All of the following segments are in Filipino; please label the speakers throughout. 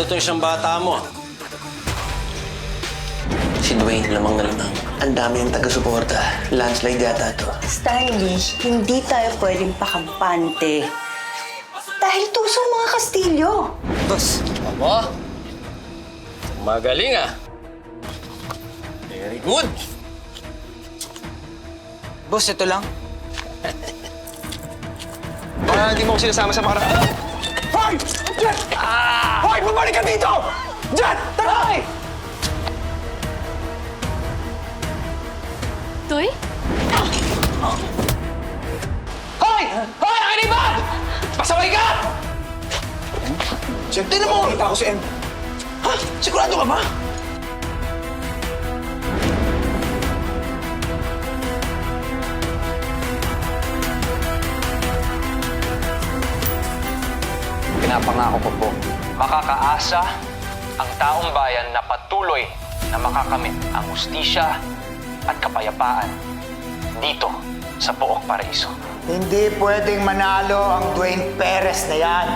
Speaker 1: Kabado to isang bata mo.
Speaker 2: Si Dwayne, lamang na lamang. Ang dami ang taga-suporta. Landslide yata to.
Speaker 3: Stanley, hindi tayo pwedeng pakampante. Dahil tuso ang mga Kastilyo.
Speaker 2: Boss,
Speaker 1: Aba, magaling ah. Very good.
Speaker 2: boss, ito lang.
Speaker 4: Baka hindi mo ako sinasama sa mga... Hoy! Diyan! Hoy! Bumalik ka dito! Diyan! Tara!
Speaker 5: Toy?
Speaker 4: Hoy! Hoy! Akin iba! Pasaway ka! Diyan, tinan mo! Kita ko si Em. Ha? Sigurado ka ba?
Speaker 6: Pinapangako ko po, makakaasa ang taong bayan na patuloy na makakamit ang ustisya at kapayapaan dito sa Pook Paraiso.
Speaker 7: Hindi pwedeng manalo ang Dwayne Perez na yan.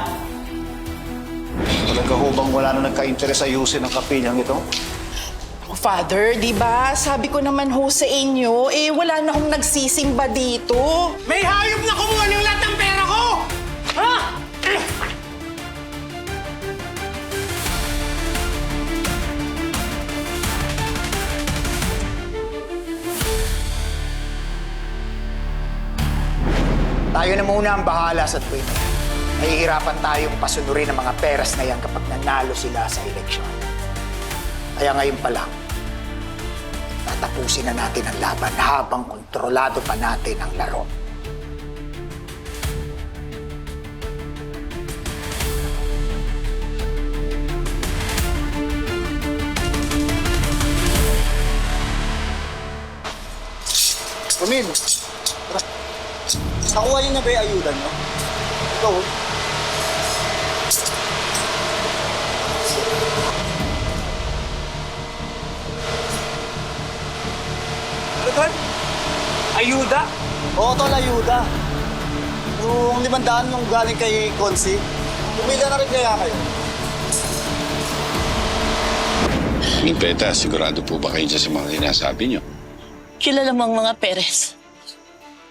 Speaker 8: Talaga ho bang wala na nagka-interes ayusin ang kapilyang ito?
Speaker 9: Father, di ba? Sabi ko naman ho sa inyo, eh wala na akong nagsisimba dito.
Speaker 4: May hayop na kumuha ng lahat
Speaker 7: Tayo na muna ang bahala sa Dwayne. Nahihirapan tayong pasunurin ang mga Perez na yan kapag nanalo sila sa eleksyon. Kaya ngayon pa lang, tatapusin na natin ang laban habang kontrolado pa natin ang laro.
Speaker 8: Kumin! Nakuha niyo na ba yung ayuda niyo? Ikaw, oh.
Speaker 4: Ano tol? Ayuda?
Speaker 8: Oo, tol, ayuda. Yung limandaan yung galing kay Consi, pumila na rin kaya kayo.
Speaker 10: Nipeta, sigurado po ba kayo dyan sa mga sinasabi niyo?
Speaker 3: Kilala mo ang mga Perez.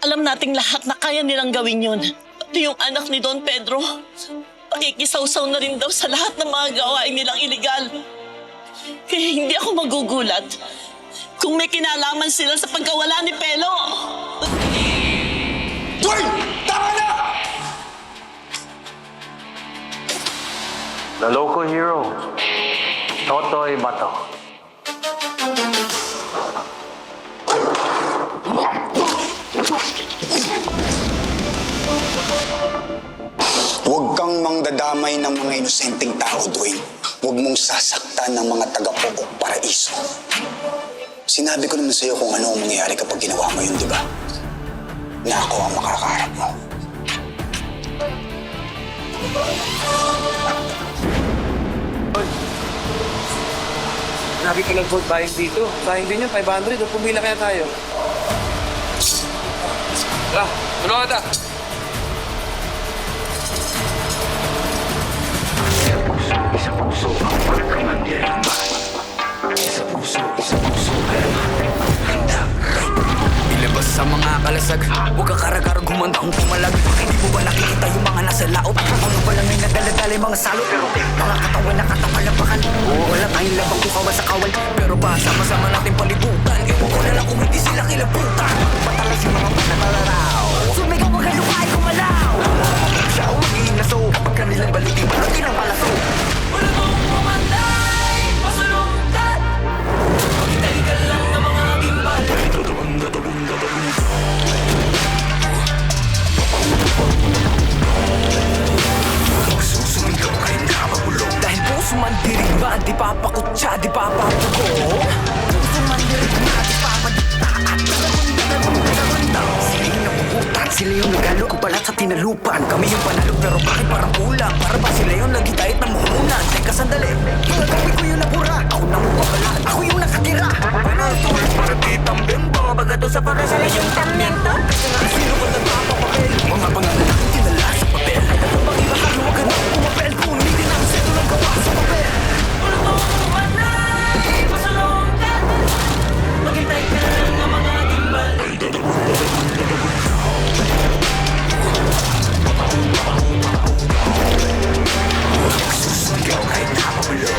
Speaker 3: Alam nating lahat na kaya nilang gawin yun. Pati yung anak ni Don Pedro. Pakikisawsaw na rin daw sa lahat ng mga gawain nilang iligal. Kaya hindi ako magugulat kung may kinalaman sila sa pagkawala ni Pelo.
Speaker 4: Dwayne! Tama na!
Speaker 6: The local hero, Totoy Bato.
Speaker 11: Mangdadamay ng mga inosenteng tao, Dwayne. Huwag mong sasaktan ng mga taga-Pook Paraiso. Sinabi ko naman sa'yo kung ano ang mangyayari kapag ginawa mo yun, di ba? Na ako ang makakaharap mo.
Speaker 4: Lagi ka nag-vote buying dito. Buying din yun, 500. O pumila kaya tayo. Tara, tulungan kita.
Speaker 12: Sa mga kalasag. Huwag ka karagarag humanda kung pumalag. Hindi mo ba nakikita yung mga nasa laot? Ano ba lang may nadaladala mga salot Mga katawan na bakal Oo, wala tayong labang kukawa sa kawal. Pero pa, sama-sama natin palibutan. Ewan ko na lang kung hindi sila kilabutan. Matalas yung mga panatalaraw Sumigaw ang halukay kumalaw Siya ang magiging naso Kapag kanilang balikin, balikin ang palaso Man dirigma Di papakutsa, di papapuko Puso man dirigma Di papadikta At tagalunda Sila yung napuputan Sila yung nagalo Kung pala sa tinalupan. Kami yung panalo Pero bakit parang kulang? Para ba sila yung lagi dahit ng muhunan Teka sandali. Pagkagabi ko yung nabura Ako na mapapala Ako yung nakatira. Ito Para di tambeng Mga bagato sa para sila yung tamyento Kasi nga sino ba nagpapapapel Mga pangalan okay Ayaw kahit napapulong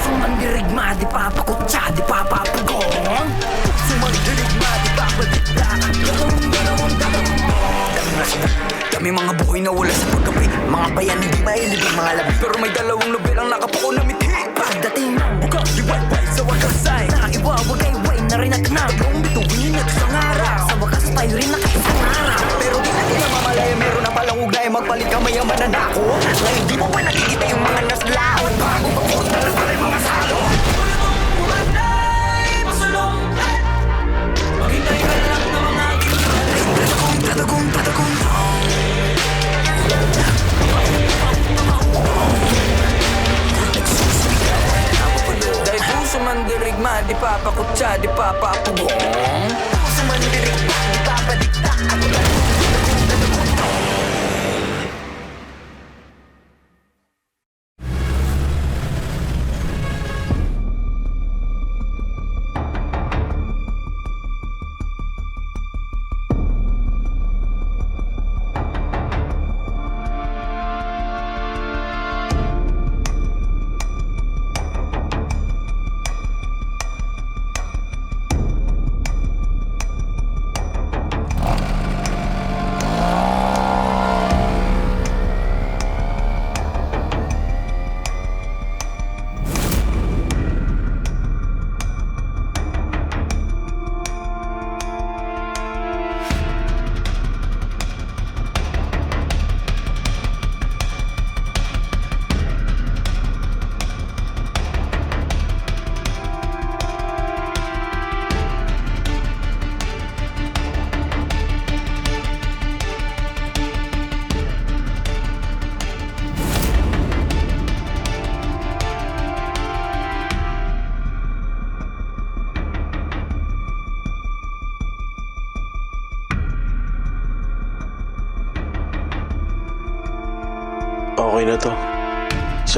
Speaker 12: Sumandirigma, di papakutsa, di papapagong Sumandirigma, di papadikla Ang dalawang Dami mga buhay na wala sa pagkapi Mga bayan hindi mahilig ang mga labi? Pero may dalawang nobel ang nakapuko na mitik Pagdating ng bukang liwayway sa wagasay. Na iwawagay na rin at na Buong bituin at isang araw Sa wakas tayo rin nakaisang araw Pero di natin namamalaya meron na palang ugnay Magpalit ka mayaman na nako. Ngayon di mo ba nakikita yung mga naslaon Bago pa punta na mga salo Dahil puso man dirigma, di papakutsa, di papapugong Puso man dirigma, di papadikta Ako lang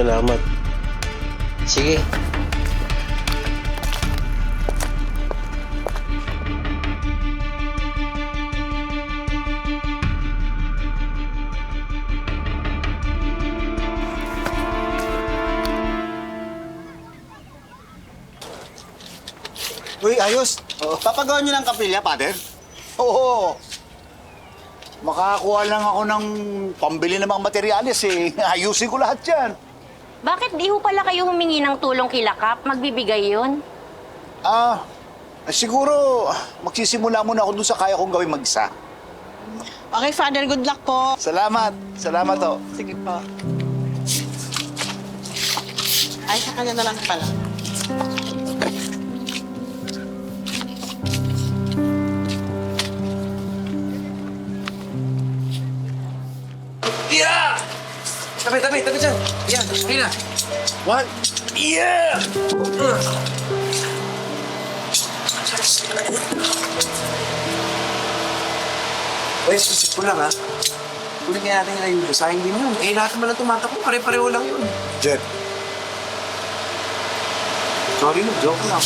Speaker 2: Salamat.
Speaker 4: Sige.
Speaker 13: Uy, ayos. Papagawa niyo ng kapilya, Father?
Speaker 8: Oo. Makakuha lang ako ng pambili ng mga materyales eh. Ayusin ko lahat yan.
Speaker 14: Bakit di ho pala kayo humingi ng tulong kila Kap? Magbibigay yun?
Speaker 8: Ah, siguro magsisimula muna ako dun sa kaya kong gawin mag-isa.
Speaker 15: Okay, Father, good luck po.
Speaker 8: Salamat. Salamat oh.
Speaker 15: Sige po. Ay, sa kanya na lang pala.
Speaker 16: Tabi, tabi, tabi dyan. Yan, okay na. One. Yeah! Uy, sisip ko lang ha. Kunin kaya natin yung ayuda. Sayang din yun. Eh, lahat naman ang tumatakbo. Pare-pareho lang yun.
Speaker 8: Jet.
Speaker 16: Sorry no, joke lang.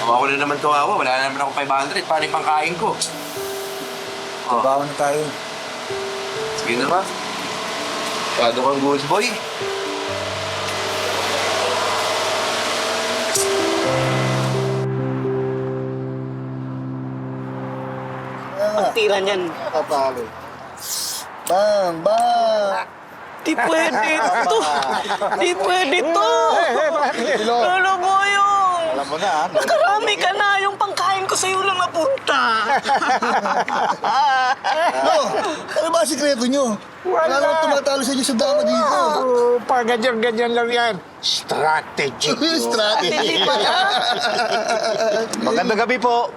Speaker 16: Ako na naman tuwawa, wala na naman ako 500. Paano yung pangkain ko? Oh.
Speaker 13: Bawa na tayo.
Speaker 16: Sige na ba? Kado kang good boy.
Speaker 15: Pagtira niyan.
Speaker 13: Kapalo. Bang, bang!
Speaker 15: Di pwede to. Di pwede to. Lolo Boyong.
Speaker 13: Alam mo na, ha?
Speaker 15: Nakarami ka na. Ko sa'yo lang napunta.
Speaker 13: No, ano ba ang sikreto nyo? Wala naman tumatalo sa inyo sa dama dito.
Speaker 8: Oh, pa ganyan-ganyan lang yan. Strategy.
Speaker 13: Strategy pa
Speaker 8: Magandang gabi po.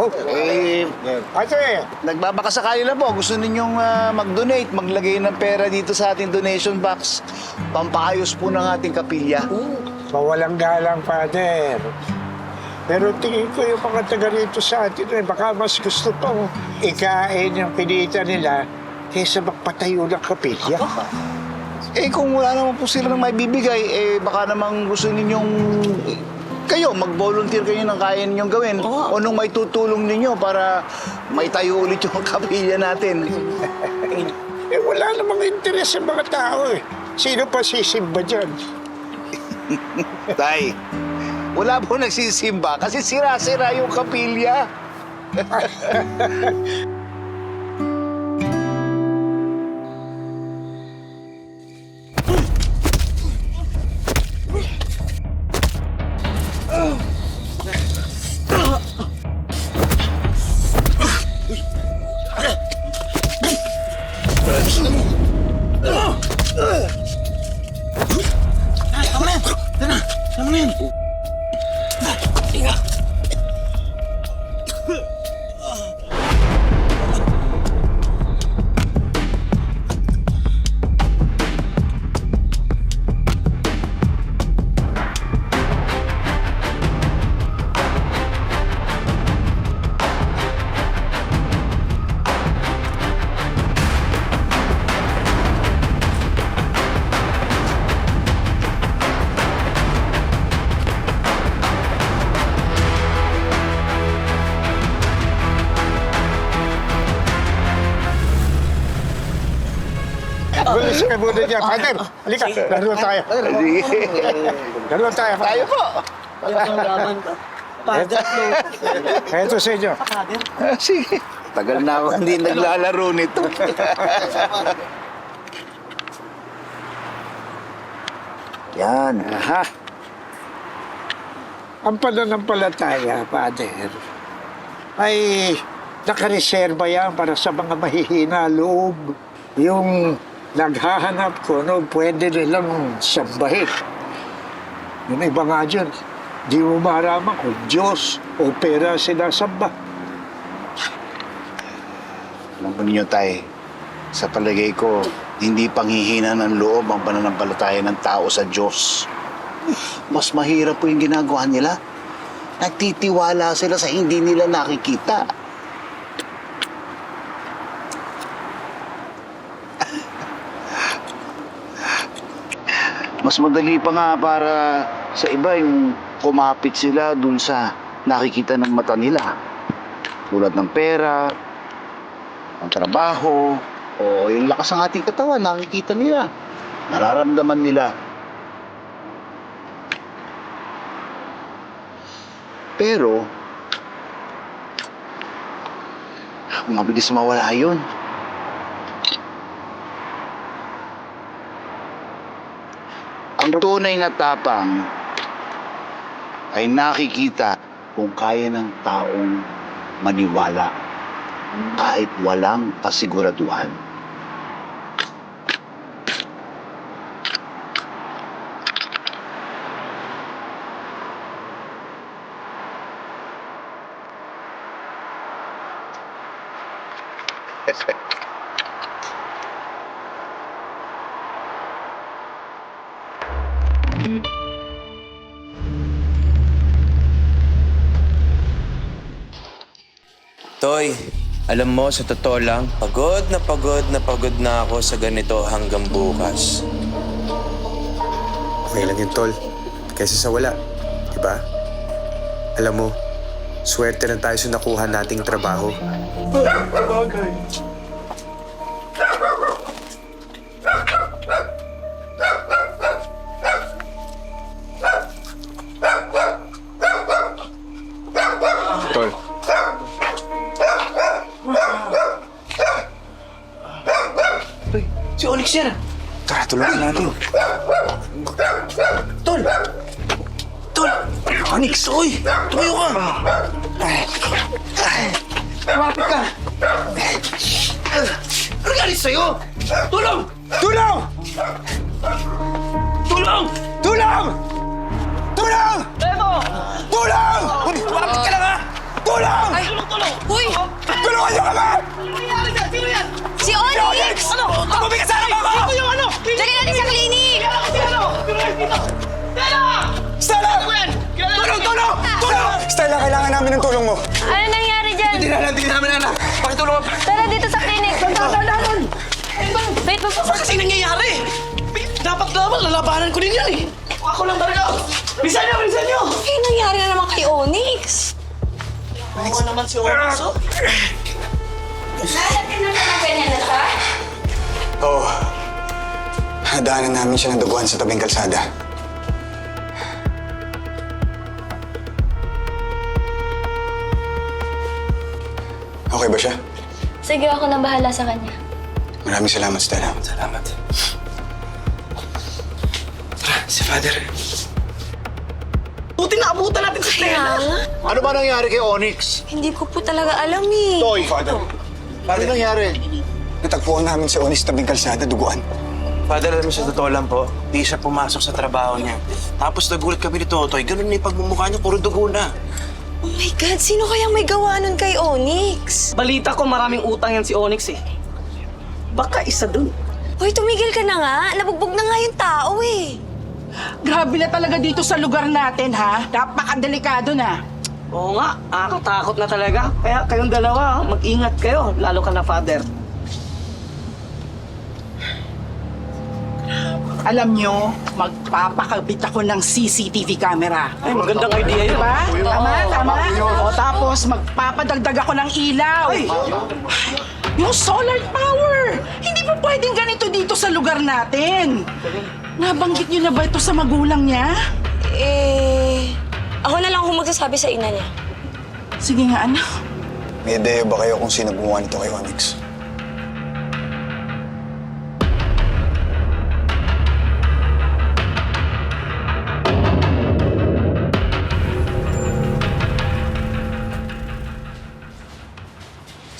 Speaker 8: Oh, eh, kasi, nagbabakasakali lang po. Gusto ninyong ah, mag-donate, maglagay ng pera dito sa ating donation box. Pampaayos po ng ating kapilya.
Speaker 13: Mawalang galang, Father. Pero tingin ko yung mga taga rito sa atin, eh, baka mas gusto pang ikain yung pinita nila kaysa magpatayo ng kapilya.
Speaker 8: Eh kung wala naman po sila nang may bibigay, eh baka namang gusto ninyong eh, kayo, mag-volunteer kayo ng kaya ninyong gawin. O nung may tutulong ninyo para may tayo ulit yung kapilya natin.
Speaker 13: Eh, wala namang interes sa mga tao eh. Sino pa sisimba dyan?
Speaker 8: Tay, wala po nagsisimba kasi sira-sira yung kapilya.
Speaker 13: Ka muna dyan. Father, halika. Laro tayo. Laro tayo. Tayo po. Ito sa inyo.
Speaker 8: Sige. Tagal na ako hindi naglalaro nito. Yan.
Speaker 13: Aha. Ang pananampalataya, Father, ay nakareserba yan para sa mga mahihina loob. Yung naghahanap ko, no, pwede nilang sambahin. Yung iba nga dyan, di mo maraman kung Diyos o pera sinasamba.
Speaker 8: Alam mo ninyo, Tay, sa palagay ko, hindi panghihina ng loob ang pananampalataya ng tao sa Diyos. Mas mahirap po yung ginagawa nila. Nagtitiwala sila sa hindi nila nakikita. Mas madali pa nga para sa iba yung kumapit sila dun sa nakikita ng mata nila. Tulad ng pera, ang trabaho, o yung lakas ng ating katawan, nakikita nila. Nararamdaman nila. Pero, mabilis mawala yun. Ang tunay na tapang ay nakikita kung kaya ng taong maniwala kahit walang kasiguraduhan.
Speaker 3: Alam mo, sa totoo lang, pagod na pagod na pagod na ako sa ganito hanggang bukas.
Speaker 16: Okay lang yun, tol. Kaysa sa wala. Diba? Alam mo, swerte lang tayo sa nakuha nating trabaho. Tol. Tulungan
Speaker 13: niyo kami!
Speaker 4: Ano nangyari dyan? Sino yan?
Speaker 14: Si Onyx!
Speaker 4: Ano? Tumubig ka sa harapan ko! Dito yung ano?
Speaker 14: Dali natin sa klinik!
Speaker 4: Kilala ko si ano? Dito! Stella!
Speaker 13: Stella!
Speaker 4: Ano yan? Tulong, tulong!
Speaker 13: Tulong! Stella, kailangan namin ng tulong mo.
Speaker 14: Ano nangyari dyan?
Speaker 4: Hindi na lang, hindi namin anak. Pakitulong mo.
Speaker 14: Tara dito sa klinik.
Speaker 4: Dahan!
Speaker 14: Wait, wag
Speaker 4: Ano kasi nangyayari? Dapat lamang lalabanan ko din yan eh. Ako lang talaga. Bilisan niyo, bilisan niyo!
Speaker 14: Eh, nangyari na naman kay Onyx.
Speaker 15: Bawa naman si Onyx, oh.
Speaker 14: Nalapin na naman ganyan na siya?
Speaker 11: Oo. Nadaanan namin siya ng duguan sa tabing kalsada. Okay ba siya?
Speaker 14: Sige, ako na bahala sa kanya.
Speaker 11: Maraming salamat, Stella.
Speaker 4: Salamat. Tara, si Father. Buti na abutan natin si Stella.
Speaker 8: Ano ba nangyari kay Onyx?
Speaker 14: Hindi ko po talaga alam eh.
Speaker 8: Toy,
Speaker 11: Father,
Speaker 8: ano nangyari?
Speaker 11: natagpuan namin si Onis tabing kalsada, duguan.
Speaker 4: Father, alam mo sa totoo lang po, di siya pumasok sa trabaho niya. Tapos nagulat kami ni Totoy, ganun na yung pagmumukha niya, puro dugo na.
Speaker 14: Oh my God, sino kayang may gawa nun kay Onyx?
Speaker 15: Balita ko maraming utang yan si Onyx eh. Baka isa dun.
Speaker 14: Hoy, tumigil ka na nga. Nabugbog na nga yung tao eh.
Speaker 9: Grabe na talaga dito sa lugar natin, ha? Napakadelikado na.
Speaker 15: Oo nga, nakakatakot na talaga. Kaya kayong dalawa, mag-ingat kayo. Lalo ka na, Father.
Speaker 9: Alam nyo, magpapakabit ako ng CCTV camera.
Speaker 15: Ay, magandang idea yun.
Speaker 9: Diba? Tama, tama. O tapos, magpapadagdag ako ng ilaw. Yung solar power! Hindi po pwedeng ganito dito sa lugar natin. Nabanggit niyo na ba ito sa magulang niya?
Speaker 14: Eh, ako na lang kung magsasabi sa ina niya.
Speaker 9: Sige nga, anak.
Speaker 11: May ideya ba kayo kung sino gumawa nito kay Onyx?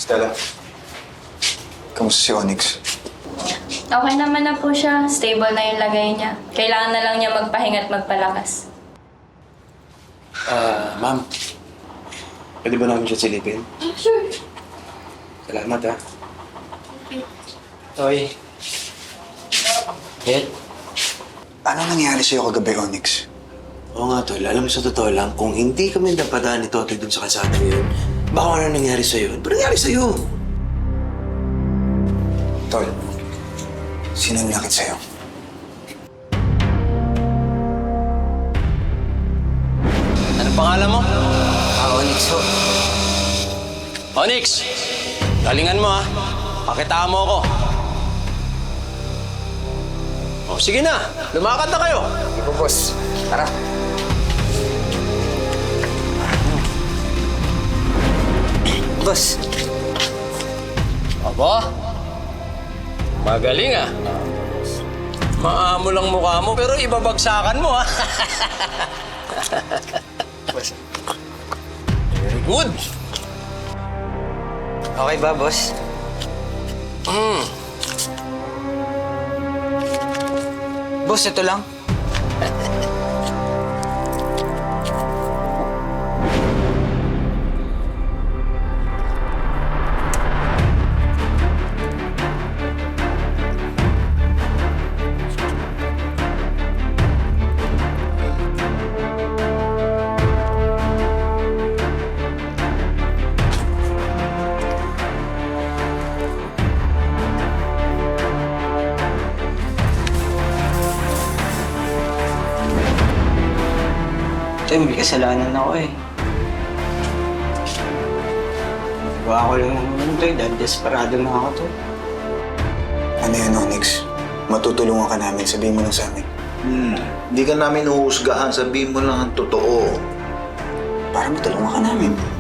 Speaker 11: Stella, kamusta si Onyx?
Speaker 5: Okay naman na po siya. Stable na yung lagay niya. Kailangan na lang niya magpahinga at magpalakas.
Speaker 4: Ah, ma'am. Pwede ba namin siya silipin?
Speaker 5: Sure.
Speaker 4: Salamat, ha. Toy. Ed?
Speaker 11: Ano nangyari sa'yo kagabi, Onyx?
Speaker 4: Oo nga, Tol. Alam mo sa totoo lang, kung hindi kami napadaan ni Totoy dun sa kalsada ngayon, baka ano nangyari sa'yo? Ano nangyari sa'yo?
Speaker 11: Tol, sino nakit sa'yo?
Speaker 6: Pangalan mo? Ah, Onyx ho. Onyx! Galingan mo ha. Pakitaan mo ako. Oh, sige na. Lumakad na kayo.
Speaker 12: Ibo, boss. Tara. Boss,
Speaker 6: Aba? Magaling ah. Maamo lang mukha mo pero ibabagsakan mo ah. Very good.
Speaker 12: okay ba, boss?
Speaker 6: Mm.
Speaker 12: Boss, ito lang. Ito, may kasalanan ako eh. Gawa ko lang naman ito eh, dahil desperado na ako to.
Speaker 11: Ano yun, Onyx? Matutulungan ka namin, sabihin mo lang sa amin.
Speaker 8: Hmm. Hindi ka namin uhusgahan. Sabihin mo lang ang totoo.
Speaker 11: Para matulungan ka namin.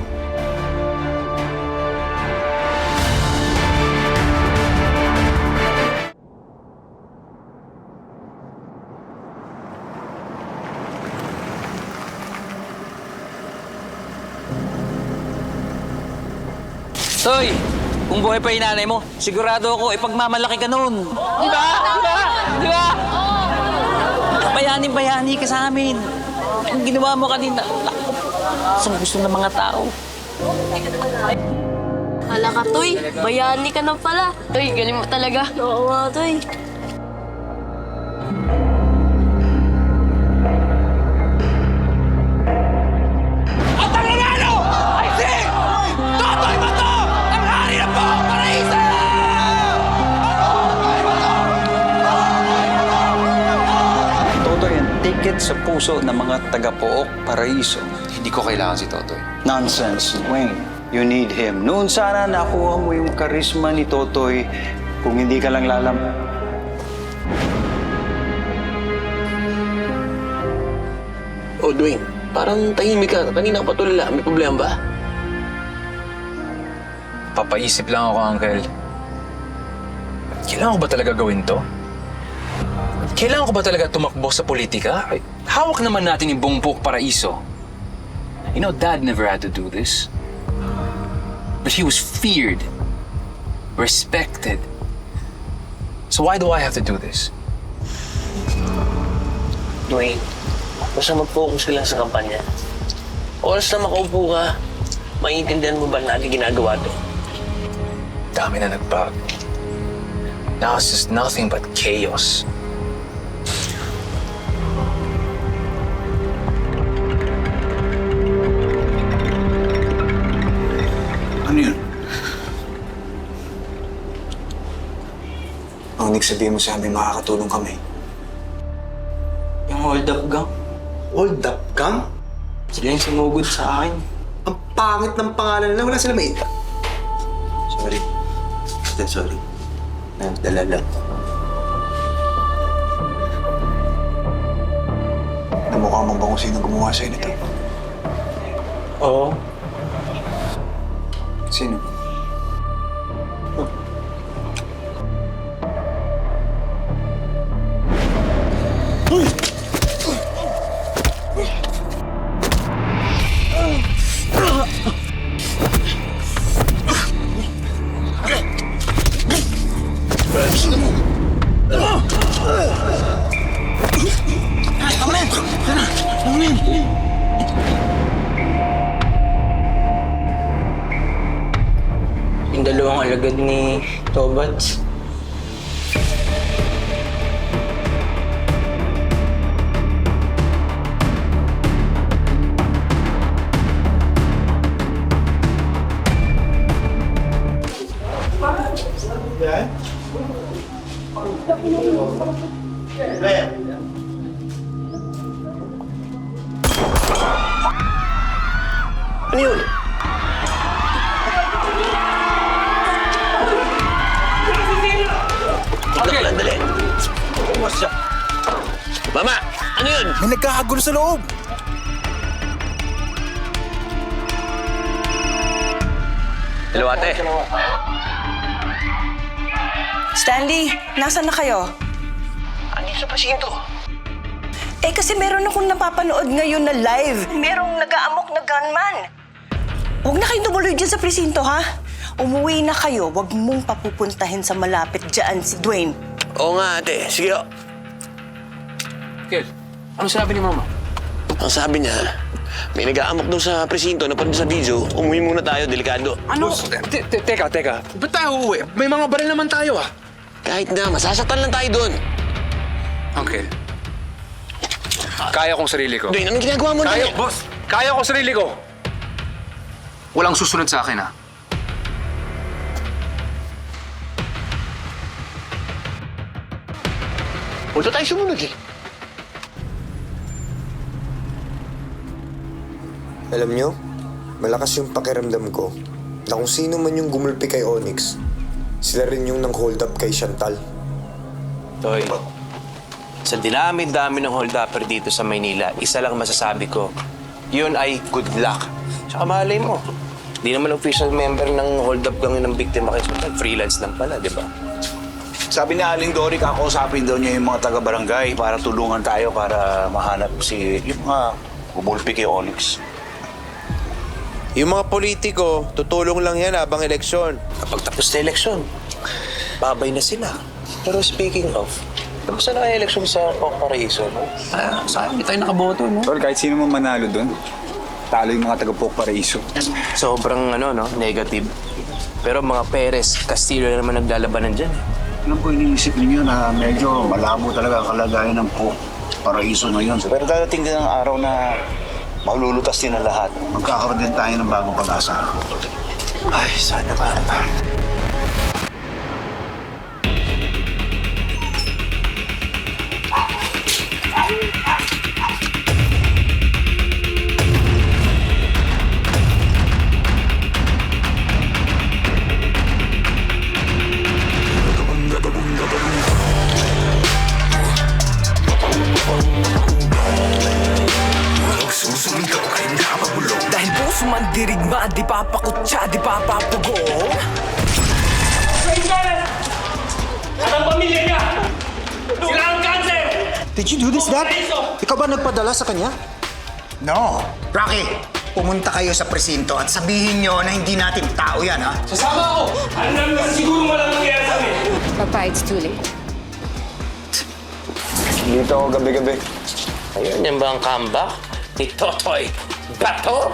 Speaker 6: Buhay pa yung nanay mo, sigurado ako, ipagmamalaki ka noon. Di ba? Di ba? Di ba? Bayani-bayani ka sa amin. Ang ginawa mo kanina, naku, sa gusto ng mga tao.
Speaker 5: Hala ka, Toy. Bayani ka na pala. Toy, galing mo talaga. Oo nga, Toy.
Speaker 17: Ticket sa puso ng mga taga-pook paraiso.
Speaker 6: Hindi ko kailangan si Totoy.
Speaker 17: Nonsense, Wayne. You need him. Noon sana nakuha mo yung karisma ni Totoy kung hindi ka lang lalam...
Speaker 2: Oh, Dwayne, parang tahimik ka. Kanina ka patulala. May problema ba?
Speaker 6: Papaisip lang ako, Uncle. Kailangan ko ba talaga gawin to? Kailangan ko ba talaga tumakbo sa politika? Ay, Hawak naman natin yung buong buok paraiso. You know, Dad never had to do this. But he was feared, respected. So why do I have to do this?
Speaker 2: Dwayne, basta mag-focus ka lang sa kampanya. Oras na makaupo ka, maiintindihan mo ba na natin ginagawa to?
Speaker 6: Dami na nagbago. Now it's just nothing but chaos.
Speaker 11: Onyx, sabihin mo sa amin, makakatulong kami.
Speaker 12: Yung hold up gang.
Speaker 4: Hold up, gang?
Speaker 12: Sila yung sumugod sa akin.
Speaker 4: Ang pangit ng pangalan nila. Wala sila may... Sorry. Basta sorry. Nagdala lang.
Speaker 11: Namukha mo ba kung sino gumawa sa'yo nito?
Speaker 4: Oo.
Speaker 11: Sino?
Speaker 2: Alagad ni Tobats.
Speaker 4: Sa loob.
Speaker 2: Hello, ate.
Speaker 18: Stanley, nasan na kayo?
Speaker 2: Andito sa pasyento.
Speaker 18: Eh kasi meron akong napapanood ngayon na live. Merong nag-aamok na gunman. Huwag na kayong tumuloy dyan sa presinto, ha? Umuwi na kayo. Huwag mong papupuntahin sa malapit dyan si Dwayne.
Speaker 2: Oo nga, ate. Sige, oh.
Speaker 6: Kel, ano sabi ni Mama?
Speaker 2: Ang sabi niya, may nag-aamok daw sa presinto, napanood sa video. Umuwi muna tayo, delikado.
Speaker 6: Ano? Te- te- Teka, teka. Ba't tayo uuwi? May mga baril naman tayo ah.
Speaker 2: Kahit na, masasaktan lang tayo doon.
Speaker 6: Uncle, kaya kong sarili ko.
Speaker 2: Dwayne, anong ginagawa mo na?
Speaker 6: Kaya, boss, kaya kong sarili ko. Walang susunod sa akin ah.
Speaker 2: Huwag na tayo sumunod eh.
Speaker 16: Alam nyo, malakas yung pakiramdam ko na kung sino man yung gumulpi kay Onyx, sila rin yung nang hold up kay Chantal.
Speaker 3: Toy, sa dinami-dami ng hold-upper dito sa Maynila, isa lang masasabi ko, yun ay good luck. Tsaka malay mo, di naman official member ng hold-up gang ng biktima kay Chantal. Freelance lang pala, di ba?
Speaker 8: Sabi ni Aling Dory, kakausapin daw niya yung mga taga-barangay para tulungan tayo para mahanap si yung mga bumulpi kay Onyx.
Speaker 3: Yung mga politiko, tutulong lang yan habang eleksyon. Kapag tapos na eleksyon, babay na sila. Pero speaking of, tapos na kaya eleksyon sa Pocparaiso, no?
Speaker 6: Ah, sa akin, hindi tayo nakaboto, no?
Speaker 11: Tol, kahit sino man manalo doon, talo yung mga taga-Pok Paraiso.
Speaker 3: Sobrang ano, no? Negative. Pero mga Perez, Castillo na naman naglalabanan dyan. eh.
Speaker 8: Ano po iniisip ninyo na medyo malabo talaga ang kalagayan ng Pok Paraiso ngayon. Pero dadating din ang araw na maululutas din ang lahat. Magkakaroon din tayo ng bagong pag-asa.
Speaker 3: Ay, sana pa.
Speaker 12: Puso man dirigma, di papakutsa, di papapugo
Speaker 4: Did you do this, Dad? Ikaw ba nagpadala sa kanya?
Speaker 7: No. Rocky, pumunta kayo sa presinto at sabihin nyo na hindi natin tao yan, ha?
Speaker 6: Sasama ako! Alam mo, siguro walang nangyayari sa amin.
Speaker 5: Papa, it's too late.
Speaker 4: Dito ako gabi-gabi.
Speaker 3: Ayun, yan ba ang comeback ni Totoy Bato?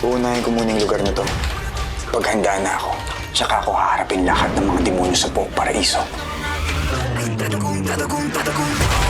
Speaker 11: Uunahin ko muna yung lugar na to. Paghanda na ako, tsaka ako haharapin lahat ng mga demonyo sa Pok Paraiso.
Speaker 12: Ay, tatagong, tatagong, tatagong